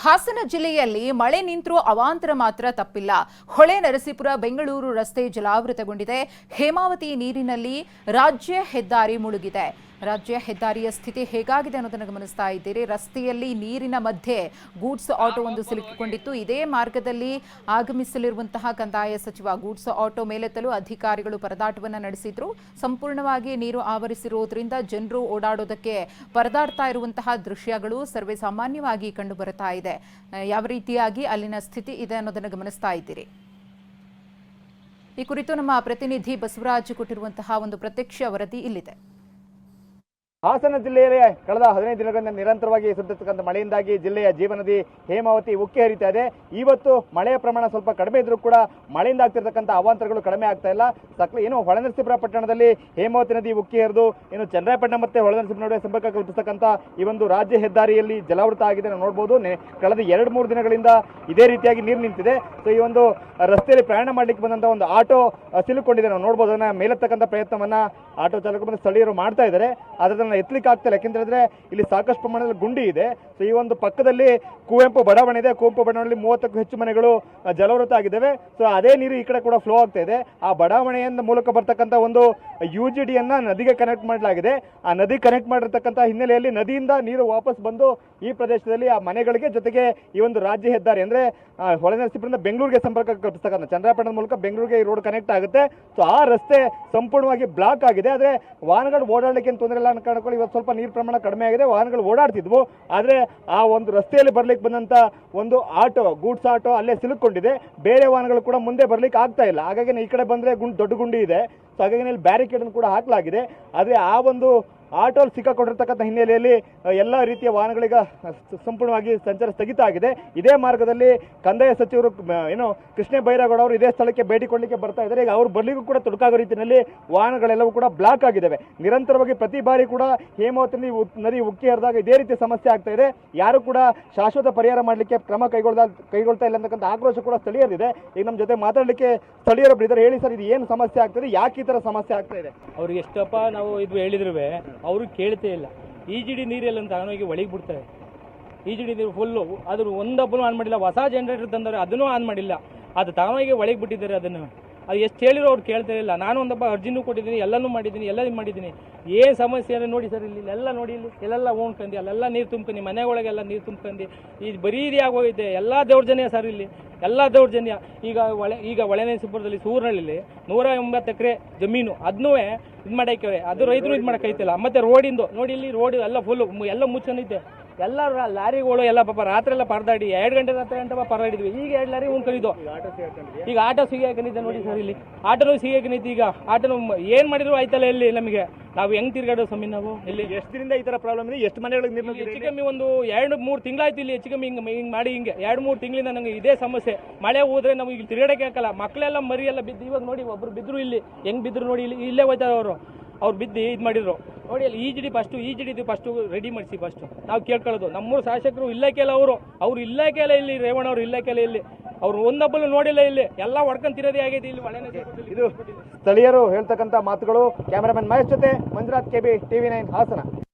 ಹಾಸನ ಜಿಲ್ಲೆಯಲ್ಲಿ ಮಳೆ ನಿಂತರೂ ಅವಾಂತರ ಮಾತ್ರ ತಪ್ಪಿಲ್ಲ. ಹೊಳೆ ನರಸೀಪುರ ಬೆಂಗಳೂರು ರಸ್ತೆ ಜಲಾವೃತಗೊಂಡಿದೆ. ಹೇಮಾವತಿ ನೀರಿನಲ್ಲಿ ರಾಜ್ಯ ಹೆದ್ದಾರಿ ಮುಳುಗಿದೆ. ರಾಜ್ಯ ಹೆದ್ದಾರಿಯ ಸ್ಥಿತಿ ಹೇಗಾಗಿದೆ ಅನ್ನೋದನ್ನು ಗಮನಿಸ್ತಾ ಇದ್ದೀರಿ. ರಸ್ತೆಯಲ್ಲಿ ನೀರಿನ ಮಧ್ಯೆ ಗೂಡ್ಸ್ ಆಟೋ ಒಂದು ಸಿಲುಕಿಕೊಂಡಿತ್ತು. ಇದೇ ಮಾರ್ಗದಲ್ಲಿ ಆಗಮಿಸಲಿರುವಂತಹ ಕಂದಾಯ ಸಚಿವ ಗೂಡ್ಸ್ ಆಟೋ ಮೇಲೆತ್ತಲು ಅಧಿಕಾರಿಗಳು ಪರದಾಟವನ್ನು ನಡೆಸಿದ್ರು. ಸಂಪೂರ್ಣವಾಗಿ ನೀರು ಆವರಿಸಿರುವುದರಿಂದ ಜನರು ಓಡಾಡೋದಕ್ಕೆ ಪರದಾಡ್ತಾ ಇರುವಂತಹ ದೃಶ್ಯಗಳು ಸರ್ವೇ ಸಾಮಾನ್ಯವಾಗಿ ಕಂಡು ಬರುತ್ತಾ ಇದೆ. ಯಾವ ರೀತಿಯಾಗಿ ಅಲ್ಲಿನ ಸ್ಥಿತಿ ಇದೆ ಅನ್ನೋದನ್ನು ಗಮನಿಸ್ತಾ ಇದ್ದೀರಿ. ಈ ಕುರಿತು ನಮ್ಮ ಪ್ರತಿನಿಧಿ ಬಸವರಾಜ್ ಕೊಟ್ಟಿರುವಂತಹ ಒಂದು ಪ್ರತ್ಯಕ್ಷ ವರದಿ ಇಲ್ಲಿದೆ. ಹಾಸನ ಜಿಲ್ಲೆಯಲ್ಲಿ ಕಳೆದ ಹದಿನೈದು ದಿನಗಳಿಂದ ನಿರಂತರವಾಗಿ ಸುರಿದಿರ್ತಕ್ಕಂಥ ಮಳೆಯಿಂದಾಗಿ ಜಿಲ್ಲೆಯ ಜೀವನದಿ ಹೇಮಾವತಿ ಉಕ್ಕಿ ಹರಿತಾ ಇದೆ. ಇವತ್ತು ಮಳೆಯ ಪ್ರಮಾಣ ಸ್ವಲ್ಪ ಕಡಿಮೆ ಇದ್ರೂ ಕೂಡ ಮಳೆಯಿಂದ ಆಗ್ತಿರ್ತಕ್ಕಂಥ ಅವಾಂತರಗಳು ಕಡಿಮೆ ಆಗ್ತಾ ಇಲ್ಲ. ಸಕಲ ಏನು ಹೊಳೆನರಸೀಪುರ ಪಟ್ಟಣದಲ್ಲಿ ಹೇಮಾವತಿ ನದಿ ಉಕ್ಕಿ ಹರಿದು ಏನು ಚನ್ನರಾಯಪಟ್ಟಣ ಮತ್ತೆ ಹೊಳೆನರಸೀಪುರ ನಡುವೆ ಸಂಪರ್ಕ ಕಲ್ಪಿಸತಕ್ಕಂಥ ಈ ಒಂದು ರಾಜ್ಯ ಹೆದ್ದಾರಿಯಲ್ಲಿ ಜಲಾವೃತ ಆಗಿದೆ ನಾವು ನೋಡ್ಬೋದು. ಕಳೆದ ಎರಡು ಮೂರು ದಿನಗಳಿಂದ ಇದೇ ರೀತಿಯಾಗಿ ನೀರು ನಿಂತಿದೆ. ಸೊ ಈ ಒಂದು ರಸ್ತೆಯಲ್ಲಿ ಪ್ರಯಾಣ ಮಾಡ್ಲಿಕ್ಕೆ ಬಂದಂಥ ಒಂದು ಆಟೋ ಸಿಲುಕೊಂಡಿದೆ ನಾವು ನೋಡ್ಬೋದು. ಅದನ್ನು ಮೇಲೆತ್ತಕ್ಕಂಥ ಪ್ರಯತ್ನವನ್ನ ಆಟೋ ಚಾಲಕ ಮತ್ತು ಸ್ಥಳೀಯರು ಮಾಡ್ತಾ ಇದ್ದಾರೆ. ಆದ್ರೆ ಅದನ್ನ ಎತ್ತಲಿಕ್ಕೆ ಆಗ್ತಿಲ್ಲ. ಇಲ್ಲಿ ಸಾಕಷ್ಟು ಪ್ರಮಾಣದಲ್ಲಿ ಗುಂಡಿ ಇದೆ. ಸೊ ಈ ಒಂದು ಪಕ್ಕದಲ್ಲಿ ಕುವೆಂಪು ಬಡಾವಣೆ ಇದೆ. ಕುವೆಂಪು ಬಡಾವಣೆಯಲ್ಲಿ ಮೂವತ್ತಕ್ಕೂ ಹೆಚ್ಚು ಮನೆಗಳು ಜಲವೃತ ಆಗಿದ್ದಾವೆ. ಸೊ ಅದೇ ನೀರು ಈ ಕಡೆ ಕೂಡ ಫ್ಲೋ ಆಗ್ತಾ ಇದೆ. ಆ ಬಡಾವಣೆಯಿಂದ ಮೂಲಕ ಬರ್ತಕ್ಕಂಥ ಒಂದು ಯು ಜಿ ಡಿಯನ್ನು ನದಿಗೆ ಕನೆಕ್ಟ್ ಮಾಡಲಾಗಿದೆ. ಆ ನದಿ ಕನೆಕ್ಟ್ ಮಾಡಿರ್ತಕ್ಕಂಥ ಹಿನ್ನೆಲೆಯಲ್ಲಿ ನದಿಯಿಂದ ನೀರು ವಾಪಸ್ ಬಂದು ಈ ಪ್ರದೇಶದಲ್ಲಿ ಆ ಮನೆಗಳಿಗೆ ಜೊತೆಗೆ ಈ ಒಂದು ರಾಜ್ಯ ಹೆದ್ದಾರಿ, ಅಂದ್ರೆ ಹೊಳೆನರಸೀಪುರದಿಂದ ಬೆಂಗಳೂರಿಗೆ ಸಂಪರ್ಕ ಕಲ್ಪಿಸ್ತಕ್ಕಂಥ ಚಂದ್ರಪಟ್ಟಣದ ಮೂಲಕ ಬೆಂಗಳೂರಿಗೆ ಈ ರೋಡ್ ಕನೆಕ್ಟ್ ಆಗುತ್ತೆ. ಸೊ ಆ ರಸ್ತೆ ಸಂಪೂರ್ಣವಾಗಿ ಬ್ಲಾಕ್ ಆಗಿದೆ. ಆದರೆ ವಾಹನಗಳು ಓಡಾಡಲಿಕ್ಕೆ ತೊಂದರೆ ಇಲ್ಲ ಅನ್ನೋ ಕಾರಣಕ್ಕೂ ಇವತ್ತು ಸ್ವಲ್ಪ ನೀರು ಪ್ರಮಾಣ ಕಡಿಮೆ ಆಗಿದೆ, ವಾಹನಗಳು ಓಡಾಡ್ತಿದ್ವು. ಆದರೆ ಆ ಒಂದು ರಸ್ತೆಯಲ್ಲಿ ಬರ್ಲಿಕ್ಕೆ ಬಂದಂಥ ಒಂದು ಆಟೋ, ಗೂಡ್ಸ್ ಆಟೋ ಅಲ್ಲೇ ಸಿಲುಕೊಂಡಿದೆ. ಬೇರೆ ವಾಹನಗಳು ಕೂಡ ಮುಂದೆ ಬರ್ಲಿಕ್ಕೆ ಆಗ್ತಾ ಇಲ್ಲ. ಹಾಗಾಗಿ ಈ ಕಡೆ ಬಂದರೆ ಗುಂಡ್ ದೊಡ್ಡ ಗುಂಡಿ ಇದೆ. ಸೊ ಹಾಗಾಗಿ ಇಲ್ಲಿ ಬ್ಯಾರಿಕೇಡನ್ನು ಕೂಡ ಹಾಕಲಾಗಿದೆ. ಆದರೆ ಆ ಒಂದು ಆಟೋಲ್ ಸಿಕ್ಕಾಕೊಂಡಿರ್ತಕ್ಕಂಥ ಹಿನ್ನೆಲೆಯಲ್ಲಿ ಎಲ್ಲ ರೀತಿಯ ವಾಹನಗಳಿಗ ಸಂಪೂರ್ಣವಾಗಿ ಸಂಚಾರ ಸ್ಥಗಿತ ಆಗಿದೆ. ಇದೇ ಮಾರ್ಗದಲ್ಲಿ ಕಂದಾಯ ಸಚಿವರು ಏನು, ಕೃಷ್ಣ ಬೈರೇಗೌಡ ಅವರು ಇದೇ ಸ್ಥಳಕ್ಕೆ ಭೇಟಿ ಕೊಡಲಿಕ್ಕೆ ಬರ್ತಾ ಇದ್ದಾರೆ. ಈಗ ಅವರು ಬರಲಿಗೂ ಕೂಡ ತೊಡಕಾಗೋ ರೀತಿಯಲ್ಲಿ ವಾಹನಗಳೆಲ್ಲವೂ ಕೂಡ ಬ್ಲಾಕ್ ಆಗಿದ್ದಾವೆ. ನಿರಂತರವಾಗಿ ಪ್ರತಿ ಬಾರಿ ಕೂಡ ಹೇಮಾವತಿ ನದಿ ಉಕ್ಕಿ ಹರಿದಾಗ ಇದೇ ರೀತಿ ಸಮಸ್ಯೆ ಆಗ್ತಾ ಇದೆ. ಯಾರು ಕೂಡ ಶಾಶ್ವತ ಪರಿಹಾರ ಮಾಡಲಿಕ್ಕೆ ಕ್ರಮ ಕೈಗೊಳ್ಳದ ಕೈಗೊಳ್ತಾ ಇಲ್ಲ ಅಂತಕ್ಕಂಥ ಆಕ್ರೋಶ ಕೂಡ ಸ್ಥಳೀಯರಿದೆ. ಈಗ ನಮ್ಮ ಜೊತೆ ಮಾತಾಡಲಿಕ್ಕೆ ಸ್ಥಳೀಯರೊಬ್ಬರು ಇದ್ದಾರೆ. ಹೇಳಿ ಸರ್, ಇದು ಏನು ಸಮಸ್ಯೆ ಆಗ್ತದೆ ಯಾಕೆ ಈ ಥರ ಸಮಸ್ಯೆ ಆಗ್ತಾ ಇದೆ? ಅವ್ರಿಗೆ ಎಷ್ಟಪ್ಪ ನಾವು ಇದು ಹೇಳಿದ್ರು ಅವರು ಕೇಳ್ತೇ ಇಲ್ಲ. ಈ ಜಿ ಡಿ ನೀರೆಲ್ಲ ಅಂತ ಅವನಿಗೆ ಒಳಗೆ ಬಿಡ್ತಾರೆ. ಈ ಜಿ ಡಿ ನೀರು ಫುಲ್ಲು ಅದ್ರ ಒಂದಬ್ಬನೂ ಆನ್ ಮಾಡಿಲ್ಲ. ಹೊಸ ಜನರೇಟರ್ ತಂದವ್ರೆ ಅದನ್ನೂ ಆನ್ ಮಾಡಿಲ್ಲ. ಅದು ತಾವಾಗೆ ಒಳಗೆ ಬಿಟ್ಟಿದ್ದಾರೆ ಅದನ್ನು. ಅದು ಎಷ್ಟು ಹೇಳಿರೋ ಅವ್ರು ಕೇಳ್ತಾ ಇಲ್ಲ. ನಾನು ಒಂದಪ್ಪ ಅರ್ಜಿನೂ ಕೊಟ್ಟಿದ್ದೀನಿ, ಎಲ್ಲನೂ ಮಾಡಿದ್ದೀನಿ, ಎಲ್ಲ ಮಾಡಿದ್ದೀನಿ. ಏನು ಸಮಸ್ಯೆ ಅಂದರೆ ನೋಡಿ ಸರ್ ಇಲ್ಲಿ ಎಲ್ಲ ನೋಡಿ ಇಲ್ಲಿ. ಎಲ್ಲೆಲ್ಲ ಉಣ್ಕಂಡು ಅಲ್ಲೆಲ್ಲ ನೀರು ತುಂಬ್ಕೊಂಡು ಮನೆಯೊಳಗೆಲ್ಲ ನೀರು ತುಂಬ್ಕೊಂಡು ಈ ಬರೀ ಆಗೋಗಿದೆ ಎಲ್ಲ ದೌರ್ಜನ್ಯ ಸರ್ ಇಲ್ಲಿ. ಎಲ್ಲ ದೌರ್ಜನ್ಯ. ಈಗ ಒಳೆ, ಈಗ ಒಳೆನರಸೀಪುರದಲ್ಲಿ ಸೂರ್ನಳ್ಳಿಲಿ ನೂರ ಎಂಬತ್ತು ಎಕರೆ ಜಮೀನು. ಅದನ್ನೂ ಇದು ಮಾಡಕ್ಕೆ ಅದು ರೈತರು ಇದು ಮಾಡಕ್ಕೈತಿಲ್ಲ ಮತ್ತೆ ರೋಡಿಂದು. ನೋಡಿ ಇಲ್ಲಿ ರೋಡ್ ಎಲ್ಲ ಫುಲ್ ಎಲ್ಲ ಮುಚ್ಚನಿದೆ ಎಲ್ಲ ಲಾರಿಗಳು ಎಲ್ಲ ಪಾಪ ರಾತ್ರಿ ಎಲ್ಲ ಪರದಾಡಿ. ಎರಡು ಗಂಟೆ ರಾತ್ರಿ ಗಂಟೆ ಪರದಾಡಿದ್ವಿ. ಈಗ ಎರಡು ಲಾರಿ ಉಣ್ಕೊಂಡಿದ್ದು ಈಗ ಆಟೋ ಸಿಗಾಕನಿದ್ದೆ ನೋಡಿ ಸರ್ ಇಲ್ಲಿ. ಆಟೋನು ಸಿಗಾಕನಿತ್ತು ಈಗ. ಆಟೋನು ಏನ್ ಮಾಡಿದ್ರು ಆಯ್ತಲ್ಲ ಇಲ್ಲಿ ನಮಗೆ. ನಾವು ಹೆಂಗ್ ತಿರ್ಗಾಡೋ ಸ್ವಾಮಿ ನಾವು? ಇಲ್ಲಿ ಎಷ್ಟು ದಿನದಿಂದ ಈ ತರ ಪ್ರಾಬ್ಲಮ್ ಇದೆ? ಎಷ್ಟು ಮನೆಗಳಿಗೆ ನೀರು ಹೆಚ್ಚು ಕಮ್ಮಿ ಒಂದು ಎರಡು ಮೂರು ತಿಂಗಳಾಯ್ತು ಇಲ್ಲಿ ಹೆಚ್ಚು ಕಮ್ಮಿ ಹಿಂಗೆ ಹಿಂಗೆ ಮಾಡಿ ಹಿಂಗೆ. ಎರಡು ಮೂರು ತಿಂಗಳಿಂದ ನಂಗೆ ಇದೇ ಸಮಸ್ಯೆ. ಮಳೆ ಹೋದ್ರೆ ನಮಗೆ ಇಲ್ಲಿ ತಿರ್ಗಾಡಕ್ಕೆ ಹಾಕಲ್ಲ ಮಕ್ಕಳೆಲ್ಲ ಮರಿ ಎಲ್ಲ ಬಿದ್ದು ಇವಾಗ ನೋಡಿ ಒಬ್ರು ಬಿದ್ರು ಇಲ್ಲಿ. ಹೆಂಗ್ ಬಿದ್ರು ನೋಡಿ ಇಲ್ಲಿ? ಇಲ್ಲೇ ಹೋಯ್ತಾರೆ ಅವರು. ಅವ್ರು ಬಿದ್ದು ಇದು ಮಾಡಿದ್ರು. ನೋಡಿ ಅಲ್ಲಿ ಈಜಿಡಿ ಫಸ್ಟ್ ಈಜಿಡಿ ಫಸ್ಟು ಫಸ್ಟ್ ಫಸ್ಟು ರೆಡಿ ಮಾಡಿಸಿ ಫಸ್ಟು ನಾವು ಕೇಳ್ಕೊಳ್ಳೋದು. ನಮ್ಮೂರು ಶಾಸಕರು ಇಲಾಖೆಲ್ಲ ಅವರು ಅವ್ರು ಇಲಾಖೆಲ್ಲ ಇಲ್ಲಿ ರೇವಣ್ಣ ಅವ್ರು ಇಲಾಖೆಲ್ಲ ಇಲ್ಲಿ. ಅವ್ರು ಒಂದೊಬ್ಬಲು ನೋಡಿಲ್ಲ ಇಲ್ಲಿ. ಎಲ್ಲ ಹೊಡ್ಕೊಂಡ್ ತಿರೋದೇ ಆಗೈತೆ ಇಲ್ಲಿ ಮಳೆ ಇದು ಸ್ಥಳೀಯರು ಹೇಳ್ತಕ್ಕಂಥ ಮಾತುಗಳು. ಕ್ಯಾಮರಾಮನ್ ಮಹೇಶ್ ಜೊತೆ Manjunath K B TV nine Hassan.